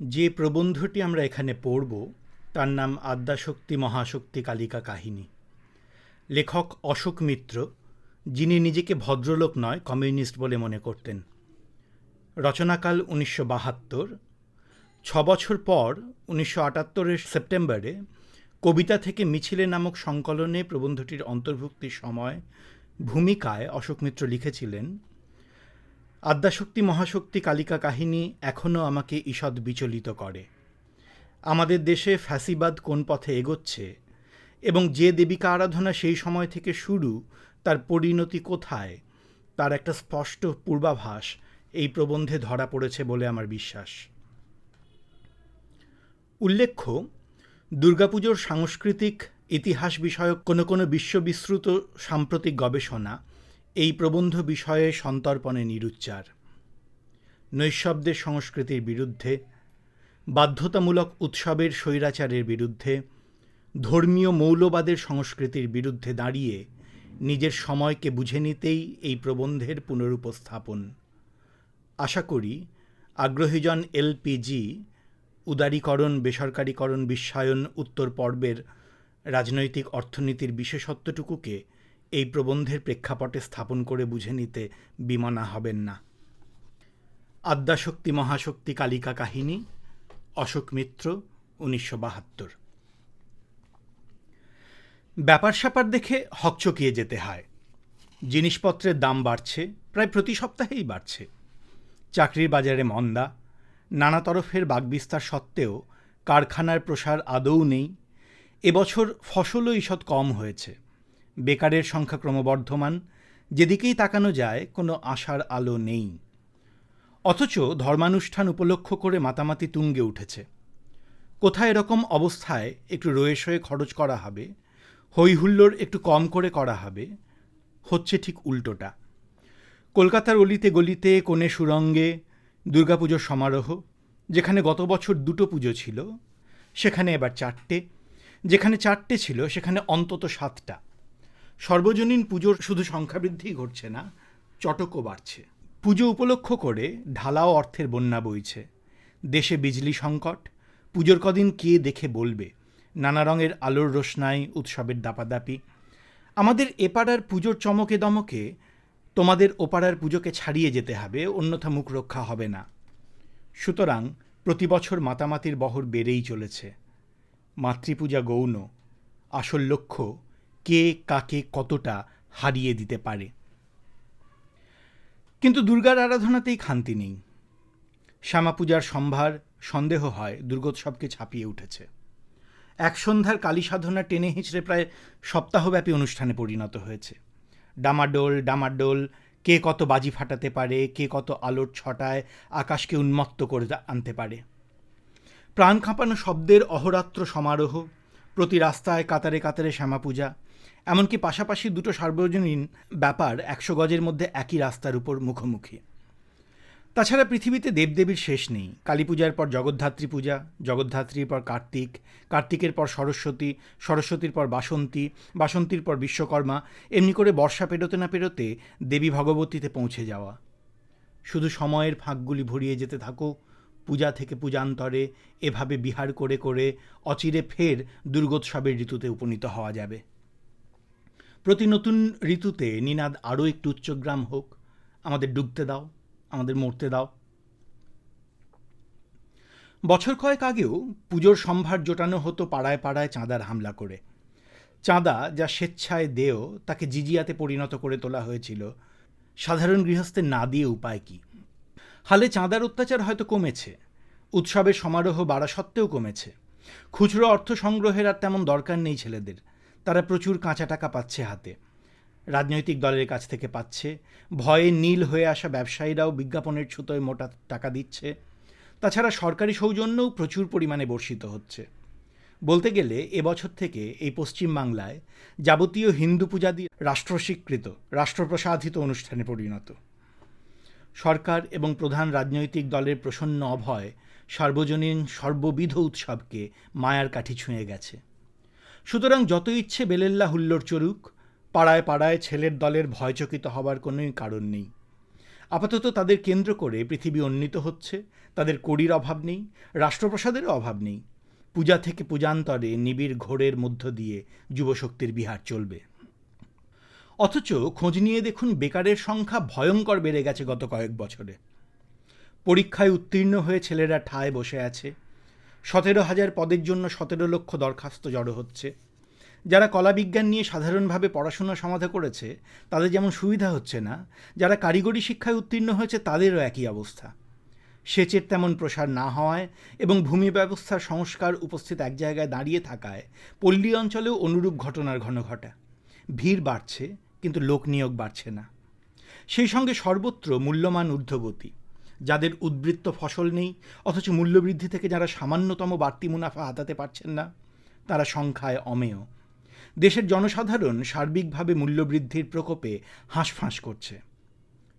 যে প্রবন্ধটি আমরা এখানে পড়ব, তার নাম আদ্যাশক্তি মহাশক্তি কালিকা কাহিনী। লেখক অশোক মিত্র, যিনি নিজেকে ভদ্রলোক নয়, কমিউনিস্ট বলে মনে করতেন। রচনাকাল উনিশশো বাহাত্তর। ছ বছর পর উনিশশো আটাত্তরের সেপ্টেম্বরে কবিতা থেকে মিছিলে নামক সংকলনে প্রবন্ধটির অন্তর্ভুক্তির সময় ভূমিকায় অশোক মিত্র লিখেছিলেন আদ্যাশক্তি মহাশক্তি কালিকা কাহিনী এখনও আমাকে ঈষৎ বিচলিত করে। আমাদের দেশে ফ্যাসিবাদ কোন পথে এগোচ্ছে? এবং যে দেবিকা আরাধনা সেই সময় থেকে শুরু, তার পরিণতি কোথায়? তার একটা স্পষ্ট পূর্বাভাস এই প্রবন্ধে ধরা পড়েছে বলে আমার বিশ্বাস। উল্লেখ্য, দুর্গাপুজোর সাংস্কৃতিক ইতিহাস বিষয়ক কোনো কোনো বিশ্ববিশ্রুত সাম্প্রতিক গবেষণা এই প্রবন্ধ বিষয়ে সন্তর্পণে নিরুচ্চার। নৈশব্দের সংস্কৃতির বিরুদ্ধে, বাধ্যতামূলক উৎসবের স্বৈরাচারের বিরুদ্ধে, ধর্মীয় মৌলবাদের সংস্কৃতির বিরুদ্ধে দাঁড়িয়ে নিজের সময়কে বুঝে নিতেই এই প্রবন্ধের পুনরুপস্থাপন। আশা করি আগ্রহীজন এলপিজি, উদারীকরণ, বেসরকারীকরণ, বিশ্বায়ন উত্তর পর্বের রাজনৈতিক অর্থনীতির বিশেষত্বটুকুকে এই প্রবন্ধের প্রেক্ষাপটে স্থাপন করে বুঝে নিতে বিমনা হবেন না। আদ্যাশক্তি মহাশক্তি কালিকা কাহিনী, অশোক মিত্র, উনিশশো বাহাত্তর। ব্যাপার স্যাপার দেখে হকচকিয়ে যেতে হয়। জিনিসপত্রের দাম বাড়ছে, প্রায় প্রতি সপ্তাহেই বাড়ছে। চাকরির বাজারে মন্দা, নানা তরফের বাগবিস্তার সত্ত্বেও কারখানার প্রসার আদৌ নেই। এবছর ফসলও ঈষৎ কম হয়েছে। বেকারের সংখ্যা ক্রমবর্ধমান, যেদিকেই তাকানো যায় কোনো আশার আলো নেই। অথচ ধর্মানুষ্ঠান উপলক্ষ করে মাতামাতি তুঙ্গে উঠেছে। কোথায় এরকম অবস্থায় একটু রয়ে শয়ে খরচ করা হবে হৈহুল্লোর একটু কম করে করা হবে, হচ্ছে ঠিক উল্টোটা। কলকাতার অলিতে গলিতে কোণে সুরঙ্গে দুর্গাপুজোর সমারোহ, যেখানে গত বছর দুটো পুজো ছিল, সেখানে এবার চারটে, যেখানে চারটে ছিল, সেখানে অন্তত সাতটা। সর্বজনীন পুজোর শুধু সংখ্যা সংখ্যাবৃদ্ধি ঘটছে না, চটকও বাড়ছে। পুজো উপলক্ষ করে ঢালাও অর্থের বন্যা বইছে। দেশে বিজলি সংকট, পুজোর কদিন কে দেখে বলবে? নানা রঙের আলোর রোশনাই উৎসবের দাপাদাপি। আমাদের এপাড়ার পুজোর চমকে দমকে তোমাদের ওপাড়ার পুজোকে ছাড়িয়ে যেতে হবে, অন্যথা মুখ রক্ষা হবে না। সুতরাং প্রতি বছর মাতামাতির বহর বেড়েই চলেছে। মাতৃপূজা গৌণ, আসল লক্ষ্য কে কাকে কতটা হারিয়ে দিতে পারে। কিন্তু দুর্গার আরাধনাতেই খান্তি নেই। শ্যামা পূজার সম্ভার সন্দেহ হয়, দুর্গোৎসবকে ছাপিয়ে উঠেছে। এক সন্ধ্যার কালী সাধনা টেনে হিঁচড়ে প্রায় সপ্তাহব্যাপী অনুষ্ঠানে পরিণত হয়েছে। ডামাডোল ডামাডোল, কে কত বাজি ফাটাতে পারে, কে কত আলোর ছটায় আকাশকে উন্মত্ত করে আনতে পারে। প্রাণ কাঁপানো শব্দের অহরাত্র সমারোহ, প্রতি রাস্তায় কাতারে কাতারে শ্যামা পূজা এমনকি পাশাপাশি দুটো সার্বজনীন ব্যাপার একশো গজের মধ্যে একই রাস্তার উপর মুখোমুখি। তাছাড়া পৃথিবীতে দেবদেবীর শেষ নেই। কালী পূজার পর জগদ্ধাত্রী পূজা, জগদ্ধাত্রীর পর কার্তিক, কার্তিকের পর সরস্বতী, সরস্বতীর পর বাসন্তী, বাসন্তীর পর বিশ্বকর্মা, এমনি করে বর্ষা পেরোতে না পেরোতে দেবী ভগবতীতে পৌঁছে যাওয়া। শুধু সময়ের ফাঁকগুলি ভরিয়ে যেতে থাকো, পূজা থেকে পূজান্তরে এভাবে বিহার করে করে অচিরে ফের দুর্গোৎসবের ঋতুতে উপনীত হওয়া যাবে। প্রতি নতুন ঋতুতে নিনাদ আরও একটু উচ্চগ্রাম হোক, আমাদের ডুবতে দাও, আমাদের মরতে দাও। বছর কয়েক আগেও পুজোর সম্ভার জোটানো হতো পাড়ায় পাড়ায় চাঁদার হামলা করে। চাঁদা যা স্বেচ্ছায় দেও তাকে জিজিয়াতে পরিণত করে তোলা হয়েছিল। সাধারণ গৃহস্থের না দিয়ে উপায় কি? হালে চাঁদার অত্যাচার হয়তো কমেছে। উৎসবের সমারোহ বাড়া সত্ত্বেও কমেছে। খুচরো অর্থ সংগ্রহের আর তেমন দরকার নেই ছেলেদের। তারা প্রচুর কাঁচা টাকা পাচ্ছে হাতে। রাজনৈতিক দলের কাছ থেকে পাচ্ছে। ভয়ে নীল হয়ে আসা ব্যবসায়ীরাও বিজ্ঞাপনের ছুতোয় মোটা টাকা দিচ্ছে। তাছাড়া সরকারি সৌজন্যও প্রচুর পরিমাণে বর্ষিত হচ্ছে। বলতে গেলে এবছর থেকে এই পশ্চিমবাংলায় যাবতীয় হিন্দু পূজাদি রাষ্ট্রস্বীকৃত রাষ্ট্রপ্রসাধিত অনুষ্ঠানে পরিণত। সরকার এবং প্রধান রাজনৈতিক দলের প্রসন্ন অভয় সার্বজনীন সর্ববিধ উৎসবকে মায়ার কাঠি ছুঁয়ে গেছে। সুতরাং যত ইচ্ছে বেলেল্লা হুল্লোর চড়ুক, পাড়ায় পাড়ায় ছেলের দলের ভয়চকিত হবার কোনোই কারণ নেই। আপাতত তাদের কেন্দ্র করে পৃথিবী উন্নীত হচ্ছে, তাদের কড়ির অভাব নেই, রাষ্ট্রপ্রসাদেরও অভাব নেই। পূজা থেকে পূজান্তরে নিবিড় ঘোরের মধ্য দিয়ে যুবশক্তির বিহার চলবে। অথচ খোঁজ নিয়ে দেখুন বেকারের সংখ্যা ভয়ঙ্কর বেড়ে গেছে গত কয়েক বছরে। পরীক্ষায় উত্তীর্ণ হয়ে ছেলেরা ঠায় বসে আছে সতেরো হাজার পদের জন্য সতেরো লক্ষ দরখাস্ত জড়ো হচ্ছে। যারা কলা বিজ্ঞান নিয়ে সাধারণভাবে পড়াশোনা সমাধা করেছে, তাদের যেমন সুবিধা হচ্ছে না, যারা কারিগরি শিক্ষায় উত্তীর্ণ হয়েছে, তাদেরও একই অবস্থা। সেচের তেমন প্রসার না হওয়ায় এবং ভূমি ব্যবস্থার সংস্কার উপস্থিত এক জায়গায় দাঁড়িয়ে থাকায় পল্লী অঞ্চলেও অনুরূপ ঘটনার ঘন ঘটা। ভিড় বাড়ছে, কিন্তু লোক নিয়োগ বাড়ছে না। সেই সঙ্গে সর্বত্র মূল্যমান ঊর্ধ্বগতি। যাদের উদ্বৃত্ত ফসল নেই, অথচ মূল্যবৃদ্ধি থেকে যারা সামান্যতম বাড়তি মুনাফা হাতাতে পারছেন না, তারা সংখ্যায় অমেয়। দেশের জনসাধারণ সার্বিকভাবে মূল্যবৃদ্ধির প্রকোপে হাঁসফাঁস করছে।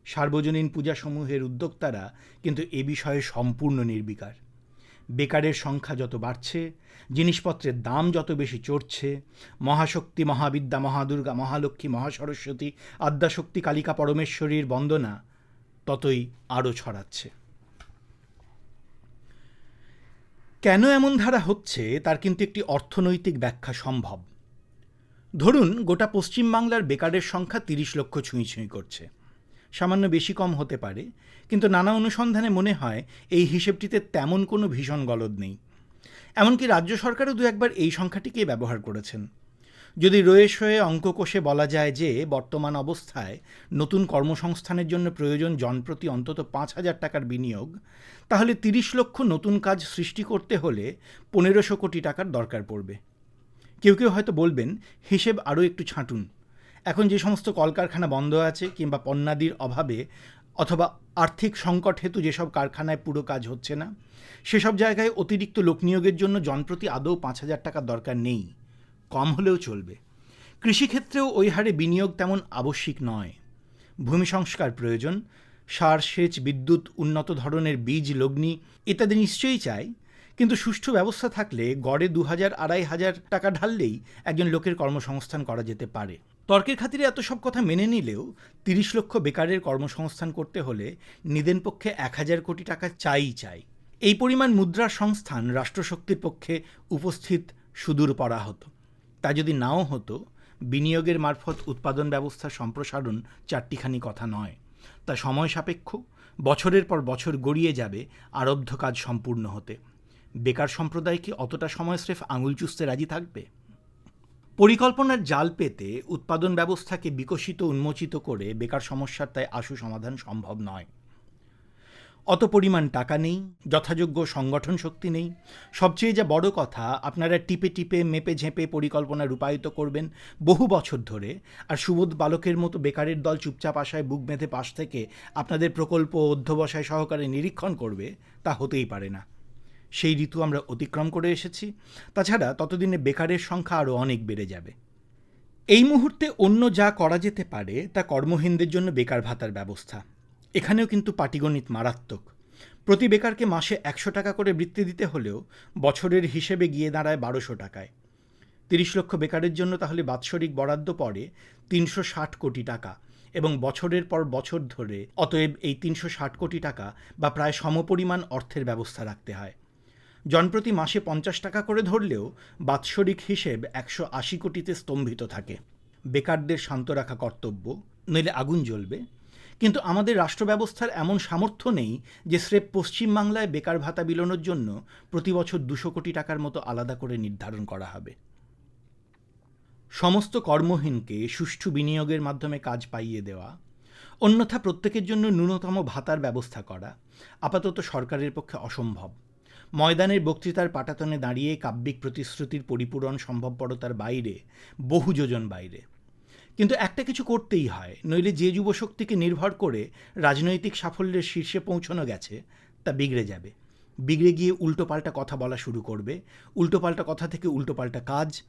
সার্বজনীন পূজাসমূহের উদ্যোক্তারা কিন্তু এ বিষয়ে সম্পূর্ণ নির্বিকার। বেকারের সংখ্যা যত বাড়ছে, জিনিসপত্রের দাম যত বেশি চড়ছে, মহাশক্তি, মহাবিদ্যা, মহাদুর্গা, মহালক্ষ্মী, মহাসরস্বতী, আদ্যাশক্তি, কালিকা, পরমেশ্বরীর বন্দনা ততই আরও ছড়াচ্ছে। কেন এমন ধারা হচ্ছে তার কিন্তু একটি অর্থনৈতিক ব্যাখ্যা সম্ভব। ধরুন, গোটা পশ্চিমবাংলার বেকারের সংখ্যা তিরিশ লক্ষ ছুঁই ছুঁই করছে। সামান্য বেশি কম হতে পারে, কিন্তু নানা অনুসন্ধানে মনে হয় এই হিসেবটিতে তেমন কোনো ভীষণ গলদ নেই। এমনকি রাজ্য সরকারও দু একবার এই সংখ্যাটিকেই ব্যবহার করেছেন। যদি রয়েস হয়ে অঙ্ক কষে বলা যায় যে বর্তমান অবস্থায় নতুন কর্মসংস্থানের জন্য প্রয়োজন জনপ্রতি অন্তত পাঁচ হাজার টাকার বিনিয়োগ, তাহলে তিরিশ লক্ষ নতুন কাজ সৃষ্টি করতে হলে পনেরোশো কোটি টাকার দরকার পড়বে। কেউ কেউ হয়তো বলবেন, হিসেব আরও একটু ছাঁটুন। এখন যে সমস্ত কলকারখানা বন্ধ আছে কিংবা পণ্যাদির অভাবে অথবা আর্থিক সংকট হেতু যেসব কারখানায় পুরো কাজ হচ্ছে না, সেসব জায়গায় অতিরিক্ত লোক নিয়োগের জন্য জনপ্রতি আদৌ পাঁচ হাজার টাকার দরকার নেই। কম হলেও চলবে। কৃষিক্ষেত্রেও ওই হারে বিনিয়োগ তেমন আবশ্যিক নয়। ভূমি সংস্কার প্রয়োজন, সার, সেচ, বিদ্যুৎ, উন্নত ধরনের বীজ, লগ্নি ইত্যাদি নিশ্চয়ই চাই, কিন্তু সুষ্ঠু ব্যবস্থা থাকলে গড়ে দু হাজার আড়াই হাজার টাকা ঢাললেই একজন লোকের কর্মসংস্থান করা যেতে পারে। তর্কের খাতিরে এত সব কথা মেনে নিলেও তিরিশ লক্ষ বেকারের কর্মসংস্থান করতে হলে নিদেন পক্ষে এক হাজার কোটি টাকা চাই চাই। এই পরিমাণ মুদ্রা সংস্থান রাষ্ট্রশক্তির পক্ষে উপস্থিত সুদূর পড়া হতো তা যদি নাও হতো, বিনিয়োগের মারফত উৎপাদন ব্যবস্থার সম্প্রসারণ চারটিখানি কথা নয়। তা সময় সাপেক্ষ, বছরের পর বছর গড়িয়ে যাবে, আরব্ধ কাজ সম্পূর্ণ হতে। বেকার সম্প্রদায় কি অতটা সময় স্রেফ আঙুল চুষতে রাজি থাকবে? পরিকল্পনার জাল পেতে উৎপাদন ব্যবস্থাকে বিকশিত উন্মোচিত করে বেকার সমস্যার তাই আশু সমাধান সম্ভব নয়। অত পরিমাণ টাকা নেই, যথাযোগ্য সংগঠন শক্তি নেই। সবচেয়ে যা বড় কথা, আপনারা টিপে টিপে, মেপে ঝেঁপে পরিকল্পনা রূপায়িত করবেন বহু বছর ধরে। আর সুবোধ বালকের মতো বেকারের দল চুপচাপ আশায় বুক বেঁধে পাশ থেকে আপনাদের প্রকল্প অধ্যবসায় সহকারে নিরীক্ষণ করবে, তা হতেই পারে না। সেই ঋতু আমরা অতিক্রম করে এসেছি। তাছাড়া ততদিনে বেকারের সংখ্যা আরও অনেক বেড়ে যাবে। এই মুহূর্তে অন্য যা করা যেতে পারে, তা কর্মহীনদের জন্য বেকার ভাতার ব্যবস্থা। এখানেও কিন্তু পাটিগণিত মারাত্মক। প্রতি বেকারকে মাসে একশো টাকা করে বৃত্তি দিতে হলেও বছরের হিসেবে গিয়ে দাঁড়ায় বারোশো টাকায়। তিরিশ লক্ষ বেকারের জন্য তাহলে বাৎসরিক বরাদ্দ পড়ে তিনশো ষাট কোটি টাকা এবং বছরের পর বছর ধরে অতএব এই তিনশো ষাট কোটি টাকা বা প্রায় সমপরিমাণ অর্থের ব্যবস্থা রাখতে হয়। জনপ্রতি মাসে পঞ্চাশ টাকা করে ধরলেও বাৎসরিক হিসেব একশো আশি কোটিতে স্তম্ভিত থাকে। বেকারদের শান্ত রাখা কর্তব্য, নইলে আগুন জ্বলবে। কিন্তু আমাদের রাষ্ট্র ব্যবস্থার এমন সামর্থ্য নেই যে স্রেফ পশ্চিমবাংলায় বেকার ভাতা বিলোনোর জন্য প্রতি বছর দুশো কোটি টাকার মতো আলাদা করে নির্ধারণ করা হবে। সমস্ত কর্মহীনকে সুষ্ঠু বিনিয়োগের মাধ্যমে কাজ পাইয়ে দেওয়া, অন্যথা প্রত্যেকের জন্য ন্যূনতম ভাতার ব্যবস্থা করা আপাতত সরকারের পক্ষে অসম্ভব। ময়দানের বক্তৃতার পাটাতনে দাঁড়িয়ে কাব্যিক প্রতিশ্রুতির পরিপূরণ সম্ভবপরতার বাইরে বহু যোজন বাইরে। কিন্তু একটা কিছু করতেই হয়। নইলে যে যুবশক্তিকে নির্ভর করে রাজনৈতিক সাফল্যের শীর্ষে পৌঁছানো গেছে, তা বিগড়ে যাবে। বিগড়ে গিয়ে উল্টোপাল্টা কথা বলা শুরু করবে। উল্টোপাল্টা কথা থেকে উল্টোপাল্টা কাজ,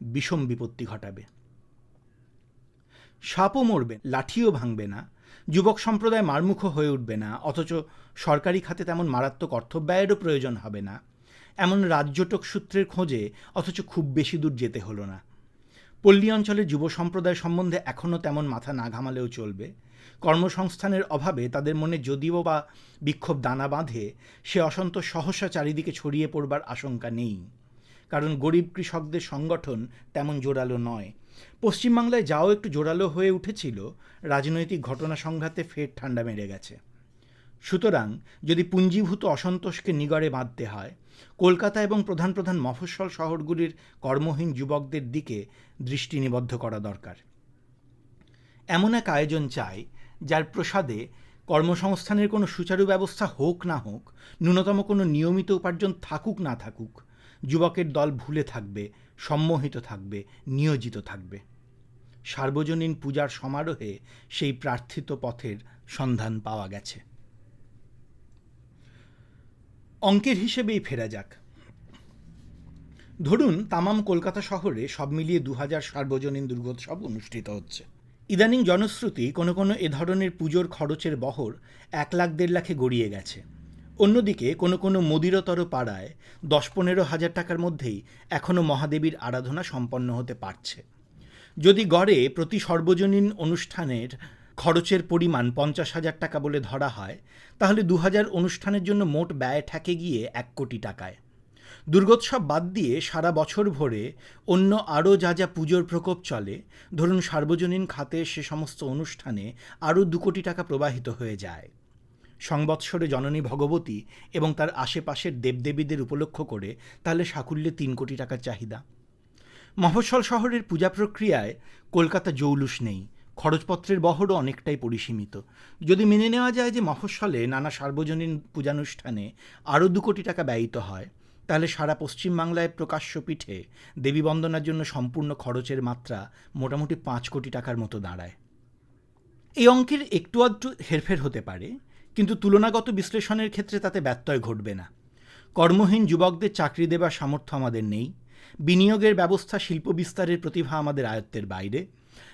বিষম বিপত্তি ঘটাবে। সাপও মরবে, লাঠিও ভাঙবে না। যুবক সম্প্রদায় মারমুখ হয়ে উঠবে না, অথচ সরকারি খাতে তেমন মারাত্মক অর্থব্যয়েরও প্রয়োজন হবে না। এমন রাজ্যটক সূত্রের খোঁজে অথচ খুব বেশি দূর যেতে হলো না। পল্লী অঞ্চলের যুব সম্প্রদায় সম্বন্ধে এখনও তেমন মাথা না ঘামালেও চলবে। কর্মসংস্থানের অভাবে তাদের মনে যদিও বা বিক্ষোভ দানা বাঁধে, সে অসন্তোষ সহসা চারিদিকে ছড়িয়ে পড়বার আশঙ্কা নেই। কারণ গরিব কৃষকদের সংগঠন তেমন জোরালো নয়। পশ্চিমবাংলায় যাও একটু জোরালো হয়ে উঠেছিল, রাজনৈতিক ঘটনা সংঘাতে ফের ঠান্ডা মেরে গেছে। সুতরাং যদি পুঞ্জীভূত অসন্তোষকে নিগড়ে বাঁধতে হয়, কলকাতা এবং প্রধান প্রধান মফস্বল শহরগুলির কর্মহীন যুবকদের দিকে দৃষ্টি নিবদ্ধ করা দরকার। এমন এক আয়োজন চাই, যার প্রসাদে কর্মসংস্থানের কোনো সুচারু ব্যবস্থা হোক না হোক, ন্যূনতম কোনো নিয়মিত উপার্জন থাকুক না থাকুক, যুবকের দল ভুলে থাকবে, সম্মোহিত থাকবে, নিয়োজিত থাকবে। সার্বজনীন পূজার সমারোহে সেই প্রার্থিত পথের সন্ধান পাওয়া গেছে। অঙ্কের হিসেবেই ফেরা যাক। ধরুন তামাম কলকাতা শহরে সব মিলিয়ে দু হাজার সার্বজনীন দুর্গোৎসব অনুষ্ঠিত হচ্ছে। ইদানিং জনশ্রুতি কোনো কোনো এ ধরনের পুজোর খরচের বহর এক লাখ দেড় লাখে গড়িয়ে গেছে। অন্যদিকে কোনো কোনো মদিরতর পাড়ায় দশ পনেরো হাজার টাকার মধ্যেই এখনও মহাদেবীর আরাধনা সম্পন্ন হতে পারছে। যদি গড়ে প্রতি সর্বজনীন অনুষ্ঠানের খরচের পরিমাণ পঞ্চাশ হাজার টাকা বলে ধরা হয়, তাহলে দু হাজার অনুষ্ঠানের জন্য মোট ব্যয় ঠেকে গিয়ে এক কোটি টাকায়। দুর্গোৎসব বাদ দিয়ে সারা বছর ভরে অন্য আরও যা যা পুজোর প্রকোপ চলে, ধরুন সার্বজনীন খাতে সে সমস্ত অনুষ্ঠানে আরও দু কোটি টাকা প্রবাহিত হয়ে যায়। সংবৎসরে জননী ভগবতী এবং তার আশেপাশের দেবদেবীদের উপলক্ষ করে তাহলে সাকুল্যে তিন কোটি টাকার চাহিদা। মফস্বল শহরের পূজা প্রক্রিয়ায় কলকাতা জৌলুস নেই খরচপত্রের বহরও অনেকটাই পরিসীমিত। যদি মেনে নেওয়া যায় যে মফস্বলে নানা সার্বজনীন পূজানুষ্ঠানে আরও দু কোটি টাকা ব্যয়িত হয়, তাহলে সারা পশ্চিমবাংলায় প্রকাশ্য পিঠে দেবী বন্দনার জন্য সম্পূর্ণ খরচের মাত্রা মোটামুটি পাঁচ কোটি টাকার মতো দাঁড়ায়। এই অঙ্কের একটু আধটু হেরফের হতে পারে, কিন্তু তুলনাগত বিশ্লেষণের ক্ষেত্রে তাতে ব্যত্যয় ঘটবে না। কর্মহীন যুবকদের চাকরি দেবার সামর্থ্য আমাদের নেই, বিনিয়োগের ব্যবস্থা শিল্প বিস্তারের প্রতিভা আমাদের আয়ত্তের বাইরে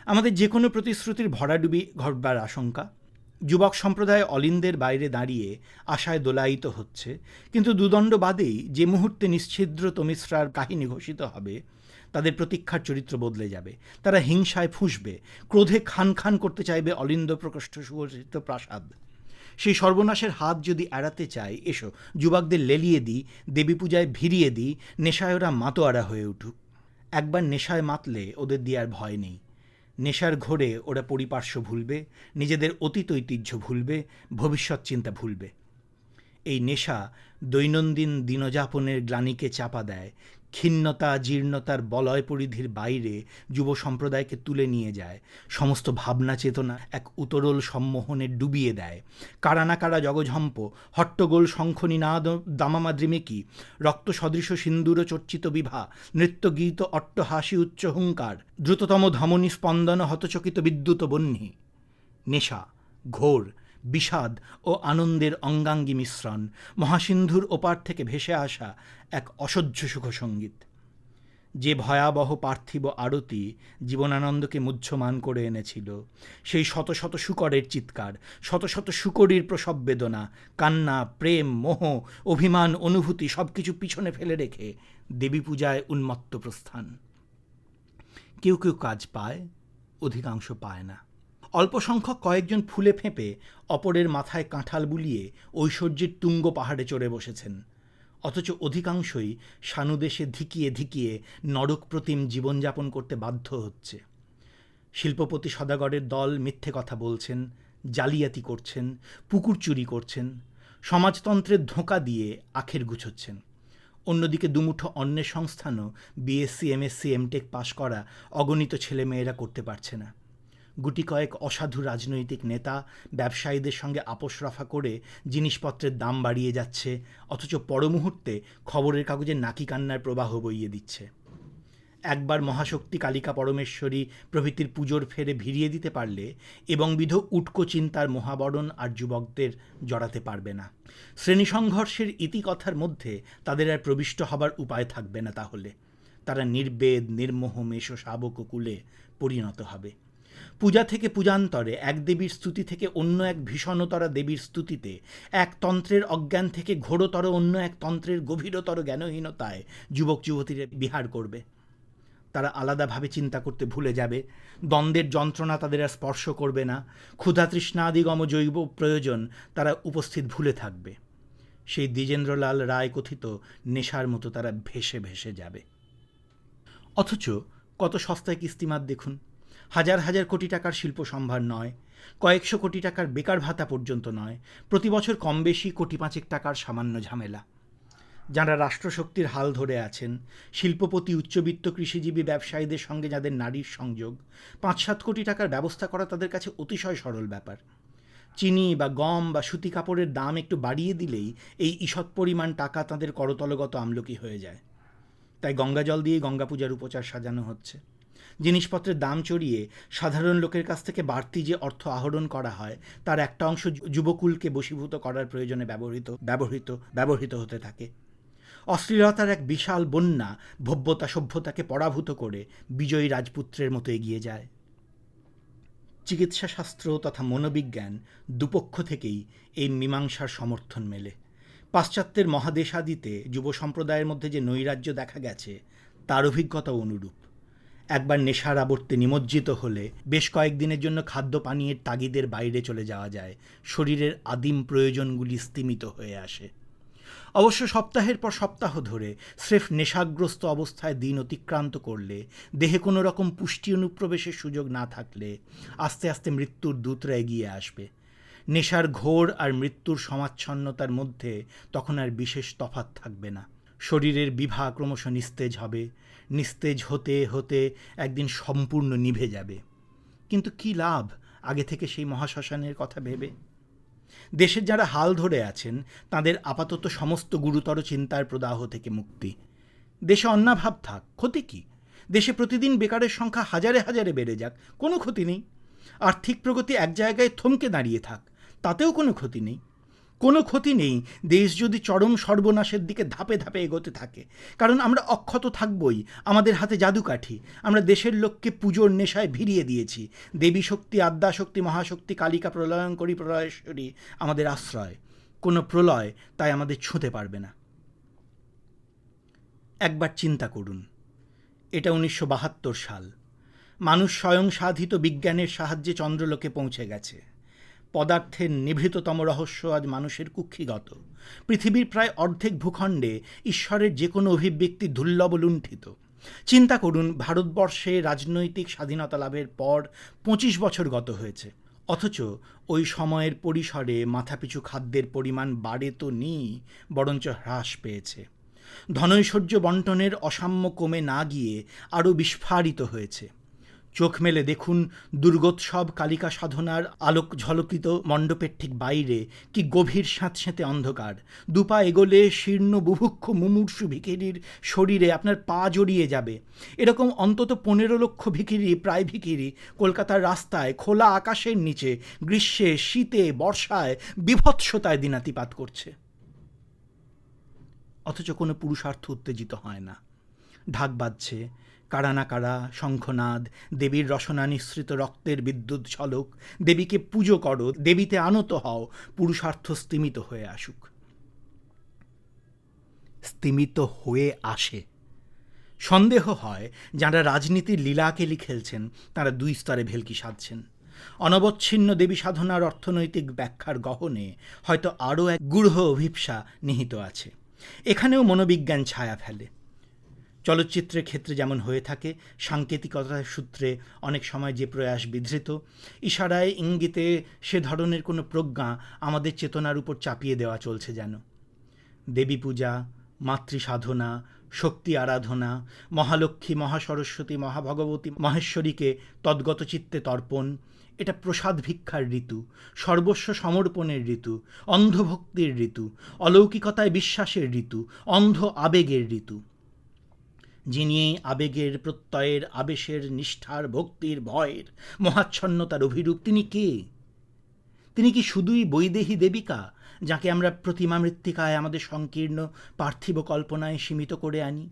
আমাদের যে কোনো প্রতিশ্রুতির ভরাডুবি ঘটবার আশঙ্কা। যুবক সম্প্রদায় অলিন্দের বাইরে দাঁড়িয়ে আশায় দোলায়িত হচ্ছে, কিন্তু দুদণ্ড বাদেই যে মুহূর্তে নিশ্ছিদ্র তমিশ্রার কাহিনী ঘোষিত হবে, তাদের প্রতীক্ষার চরিত্র বদলে যাবে। তারা হিংসায় ফুঁসবে, ক্রোধে খান খান করতে চাইবে অলিন্দ প্রকোষ্ঠ সুগঠিত প্রাসাদ। সেই সর্বনাশের হাত যদি এড়াতে চাই, এসো, যুবকদের লেলিয়ে দিই, দেবী পূজায় ভিড়িয়ে দিই নেশায় ওরা মাতোয়ারা হয়ে উঠুক। একবার নেশায় মাতলে ওদের দিয়ে আর ভয় নেই। নেশার ঘোরে ওরা পরিপার্শ্ব ভুলবে নিজেদের অতীত ঐতিহ্য ভুলবে ভবিষ্যৎ চিন্তা ভুলবে। এই নেশা দৈনন্দিন দিনযাপনের গ্লানিকে চাপা দেয় ক্ষিন্নতা জীর্ণতার বলয় পরিধির বাইরে যুব সম্প্রদায়কে তুলে নিয়ে যায়, সমস্ত ভাবনা চেতনা এক উতরল সম্মোহনে ডুবিয়ে দেয়। কারা না কারা জগঝম্প, হট্টগোল শঙ্খনিনাদ দামামা দ্রিমেকি, রক্ত সদৃশ সিন্দুর চর্চিত বিভা নৃত্যগীত অট্টহাসি উচ্চ হুঙ্কার, দ্রুততম ধমনী স্পন্দন হতচকিত বিদ্যুৎ বহ্নি নেশা, ঘোর বিষাদ ও আনন্দের অঙ্গাঙ্গী মিশ্রণ মহাসিন্ধুর ওপার থেকে ভেসে আসা এক অসহ্য সুখসঙ্গীত যে ভয়াবহ পার্থিব আরতি জীবনানন্দকে মুহ্যমান করে এনেছিল, সেই শত শত শুকরের চিৎকার, শত শত শুকরির প্রসব বেদনা, কান্না, প্রেম, মোহ, অভিমান, অনুভূতি সব কিছু পিছনে ফেলে রেখে দেবী পূজায় উন্মত্ত প্রস্থান। কেউ কেউ কাজ পায়, অধিকাংশ পায় না। অল্প সংখ্যক কয়েকজন ফুলে ফেঁপে অপরের মাথায় কাঁঠাল বুলিয়ে ঐশ্বর্যের তুঙ্গ পাহাড়ে চড়ে বসেছেন। অথচ অধিকাংশই সানুদেশে ধিকিয়ে ধিকিয়ে নরক প্রতিম জীবনযাপন করতে বাধ্য হচ্ছে। শিল্পপতি সদাগরের দল মিথ্যে কথা বলছেন, জালিয়াতি করছেন, পুকুর চুরি করছেন, সমাজতন্ত্রের ধোঁকা দিয়ে আখের গুছোচ্ছেন। অন্যদিকে দুমুঠো অন্যের সংস্থানও বিএসসি এমএসসি এমটেক পাশ করা অগণিত ছেলেমেয়েরা করতে পারছে না। গুটি কয়েক অসাধু রাজনৈতিক নেতা ব্যবসায়ীদের সঙ্গে আপোষ রফা করে জিনিসপত্রের দাম বাড়িয়ে যাচ্ছে, অথচ পরমুহূর্তে খবরের কাগজে নাকি কান্নার প্রবাহ বইয়ে দিচ্ছে। একবার মহাশক্তি কালিকা পরমেশ্বরী প্রভৃতির পুজোর ফেরে ভিড়িয়ে দিতে পারলে এবং বিধ উটকো চিন্তার মহাবরণ আর যুবকদের জড়াতে পারবে না। শ্রেণি সংঘর্ষের ইতিকথার মধ্যে তাদের আর প্রবিষ্ট হবার উপায় থাকবে না তাহলে। তারা নির্বেদ, নির্মোহ, মেষ, শাবক কুলে পরিণত হবে। পূজা থেকে পূজান্তরে, এক দেবীর স্তুতি থেকে অন্য এক ভীষণতরা দেবীর স্তুতিতে, এক তন্ত্রের অজ্ঞান থেকে ঘোরতর অন্য এক তন্ত্রের গভীরতর জ্ঞানহীনতায় যুবক যুবতীরা বিহার করবে। তারা আলাদাভাবে চিন্তা করতে ভুলে যাবে। দ্বন্দ্বের যন্ত্রণা তাদের আর স্পর্শ করবে না। ক্ষুধা তৃষ্ণাদিগম জৈব প্রয়োজন, তারা উপস্থিত ভুলে থাকবে। সেই দ্বিজেন্দ্রলাল রায় কথিত, নেশার মতো তারা ভেসে ভেসে যাবে। অথচ কত সস্তায় কিস্তিমাত দেখুন। হাজার হাজার কোটি টাকার শিল্প সম্ভার নয়, কয়েকশো কোটি টাকার বেকার ভাতা পর্যন্ত নয়, প্রতি বছর কম বেশি কোটি পাঁচেক টাকার সামান্য ঝামেলা। যারা রাষ্ট্রশক্তির হাল ধরে আছেন, শিল্পপতি, উচ্চবিত্ত কৃষিজীবী ব্যবসায়ীদের সঙ্গে যাদের নারীর সংযোগ, পাঁচ সাত কোটি টাকার ব্যবস্থা করা তাদের কাছে অতিশয় সরল ব্যাপার। চিনি বা গম বা সুতি কাপড়ের দাম একটু বাড়িয়ে দিলেই এই ঈষৎ পরিমাণ টাকা তাদের করতলগত আমলকি হয়ে যায়। তাই গঙ্গা জল দিয়ে গঙ্গা পূজার উপচার সাজানো হচ্ছে। জিনিসপত্রের দাম চড়িয়ে সাধারণ লোকের কাছ থেকে বাড়তি যে অর্থ আহরণ করা হয়, তার একটা অংশ যুবকুলকে বশীভূত করার প্রয়োজনে ব্যবহৃত ব্যবহৃত ব্যবহৃত হতে থাকে। অশ্লীলতার এক বিশাল বন্যা ভব্যতা সভ্যতাকে পরাভূত করে বিজয়ী রাজপুত্রের মতো এগিয়ে যায়। চিকিৎসাশাস্ত্র তথা মনোবিজ্ঞান দুপক্ষ থেকেই এই মীমাংসার সমর্থন মেলে। পাশ্চাত্যের মহাদেশাদিতে যুব সম্প্রদায়ের মধ্যে যে নৈরাজ্য দেখা গেছে, তার অভিজ্ঞতা অনুরূপ। একবার নেশার আবর্তে নিমজ্জিত হলে বেশ কয়েকদিনের জন্য খাদ্য পানীয়ের তাগিদের বাইরে চলে যাওয়া যায়। শরীরের আদিম প্রয়োজনগুলি স্তিমিত হয়ে আসে। অবশ্য সপ্তাহের পর সপ্তাহ ধরে স্রেফ নেশাগ্রস্ত অবস্থায় দিন অতিক্রান্ত করলে, দেহে কোনো রকম পুষ্টি অনুপ্রবেশের সুযোগ না থাকলে আস্তে আস্তে মৃত্যুর দূতরা এগিয়ে আসবে। নেশার ঘোর আর মৃত্যুর সমাচ্ছন্নতার মধ্যে তখন আর বিশেষ তফাত থাকবে না। শরীরের বিভা ক্রমশ নিস্তেজ হবে। নিস্তেজ হতে হতে একদিন সম্পূর্ণ নিভে যাবে। কিন্তু কি লাভ আগে থেকে সেই মহাশ্মশানের কথা ভেবে? দেশের যারা হাল ধরে আছেন, তাদের আপাতত সমস্ত গুরুতর চিন্তার প্রদাহ থেকে মুক্তি। দেশে অন্নাভাব থাক, ক্ষতি কি? দেশে প্রতিদিন বেকারের সংখ্যা হাজারে হাজারে বেড়ে যাক, কোনো ক্ষতি নেই। আর্থিক প্রগতি এক জায়গায় থমকে দাঁড়িয়ে থাক, তাতেও কোনো ক্ষতি নেই। কোনো ক্ষতি নেই। দেশ যদি চরম সর্বনাশের দিকে ধাপে ধাপে এগোতে থাকে। কারণ আমরা অক্ষত থাকবই, আমাদের হাতে জাদুকাঠি। আমরা দেশের লোককে পুজোর নেশায় ভিড়িয়ে দিয়েছি। দেবী শক্তি আদ্যাশক্তি মহাশক্তি, কালিকা প্রলয়ন প্রলয়ঙ্করী প্রলয়েশ্বরী আমাদের আশ্রয়। কোনো প্রলয় তাই আমাদের ছুঁতে পারবে না। একবার চিন্তা করুন। এটা উনিশশো বাহাত্তর সাল। মানুষ স্বয়ং সাধিত বিজ্ঞানের সাহায্যে চন্দ্রলোকে পৌঁছে গেছে। পদার্থের নিভৃততম রহস্য আজ মানুষের কুক্ষিগত। পৃথিবীর প্রায় অর্ধেক ভূখণ্ডে ঈশ্বরের যে কোনো অভিব্যক্তি দুর্লভ লুণ্ঠিত। চিন্তা করুন, ভারতবর্ষে রাজনৈতিক স্বাধীনতা লাভের পর পঁচিশ বছর গত হয়েছে। অথচ ওই সময়ের পরিসরে মাথাপিছু খাদ্যের পরিমাণ বাড়ে তো নেই, বরঞ্চ হ্রাস পেয়েছে। ধনৈশ্বর্য বন্টনের অসাম্য কমে না গিয়ে আরও বিস্ফারিত হয়েছে। চোখ মেলে দেখুন দুর্গোৎসব কালিকা সাধনার আলোক ঝলকিত মণ্ডপের ঠিক বাইরে। কি গভীর স্যাঁতস্যাঁতে অন্ধকার। দুপা এগোলে শীর্ণ বুভুক্ষ মুমূর্ষু ভিখিরির শরীরে আপনার পা জড়িয়ে যাবে। এরকম অন্তত পনেরো লক্ষ ভিখিরি, প্রায় ভিখিরি, কলকাতার রাস্তায়, খোলা আকাশের নিচে, গ্রীষ্মে, শীতে, বর্ষায়, বিভৎসতায় দিনাতিপাত করছে। অথচ কোনো পুরুষার্থ উত্তেজিত হয় না। ঢাক বাজছে কারা শঙ্খনাদ, দেবীর রসনা নিঃসৃত রক্তের বিদ্যুৎ ঝলক, দেবীকে পুজো করো, দেবীতে আনত হও, পুরুষার্থ স্তিমিত হয়ে আসুক। স্তিমিত হয়ে আসে। সন্দেহ হয়, যারা রাজনীতির লীলাকেলি খেলছেন তারা দুই স্তরে ভেলকি সাধছেন। অনবচ্ছিন্ন দেবী সাধনার অর্থনৈতিক ব্যাখ্যার গহনে হয়তো আরও এক গূঢ় অভিপ্সা নিহিত আছে। এখানেও মনোবিজ্ঞান ছায়া ফেলে। চলচ্চিত্রের ক্ষেত্রে যেমন হয়ে থাকে সাংকেতিকতার সূত্রে অনেক সময় যে প্রয়াস বিধৃত, ইশারায় ইঙ্গিতে সে ধরনের কোনো প্রজ্ঞা আমাদের চেতনার উপর চাপিয়ে দেওয়া চলছে যেন। দেবী পূজা, মাতৃ সাধনা, শক্তি আরাধনা, মহালক্ষ্মী, মহাসরস্বতী, মহাভগবতী, মহেশ্বরীকে তদ্গত চিত্তে তর্পণ, এটা প্রসাদ ভিক্ষার ঋতু, সর্বস্ব সমর্পণের ঋতু, অন্ধভক্তির ঋতু, অলৌকিকতায় বিশ্বাসের ঋতু, অন্ধ আবেগের ঋতু। যিনি আবেগের প্রত্যয়ের, আবেশের নিষ্ঠার, ভক্তির ভয়ের, মহাচ্ছন্নতার অভিরূপ, তিনি কে? তিনি কি শুধুই বৈদেহী দেবিকা, যাকে আমরা প্রতিমা মৃত্তিকায় আমাদের সংকীর্ণ পার্থিব কল্পনায় সীমিত করে আনি?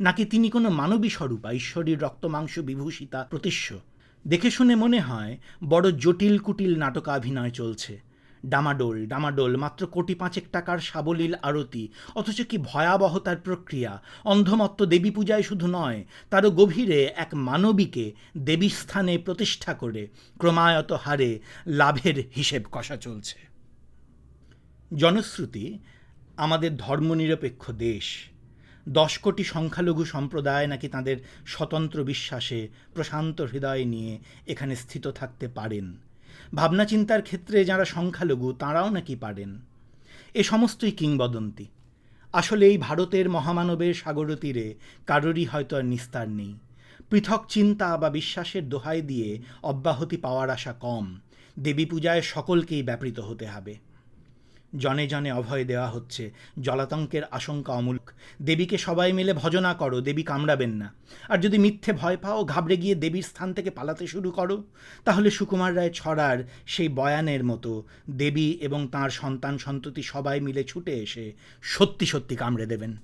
নাকি তিনি কোনো মানবী স্বরূপা, ঈশ্বরীর রক্তমাংস বিভূষিতা, প্রতিশ্য? দেখে শুনে মনে হয়, বড় জটিল কুটিল নাটকাভিনয় চলছে। ডামাডোল ডামাডোল মাত্র কোটি পাঁচেক টাকার সাবলীল আরতি। অথচ কি ভয়াবহ তার প্রক্রিয়া? অন্ধমত্ত দেবী পূজায় শুধু নয়, তারও গভীরে এক মানবীকে দেবীস্থানে প্রতিষ্ঠা করে ক্রমায়ত হারে লাভের হিসেব কষা চলছে। জনশ্রুতি, আমাদের ধর্মনিরপেক্ষ দেশ। দশ কোটি সংখ্যালঘু সম্প্রদায় নাকি তাদের স্বতন্ত্র বিশ্বাসে প্রশান্ত হৃদয় নিয়ে এখানে স্থিত থাকতে পারেন। ভাবনা চিন্তার ক্ষেত্রে যারা সংখ্যালঘু, তাঁরাও নাকি পারেন। এ সমস্তই কিংবদন্তি। আসলে এই ভারতের মহামানবের সাগর তীরে কারোরই হয়তো আর নিস্তার নেই। পৃথক চিন্তা বা বিশ্বাসের দোহাই দিয়ে অব্যাহতি পাওয়ার আশা কম। দেবী পূজায় সকলকেই ব্যাপৃত হতে হবে। জনে জনে অভয় দেওয়া হচ্ছে। জলাতঙ্কের আশঙ্কা অমূলক। দেবীকে সবাই মিলে ভজনা করো, দেবী কামড়াবেন না। আর যদি মিথ্যে ভয় পাও, ঘাবড়ে গিয়ে দেবীর স্থান থেকে পালাতে শুরু করো। তাহলে সুকুমার রায় ছড়ার সেই বয়ানের মতো দেবী এবং তার সন্তান সন্ততি সবাই মিলে ছুটে এসে সত্যি সত্যি কামড়ে দেবেন।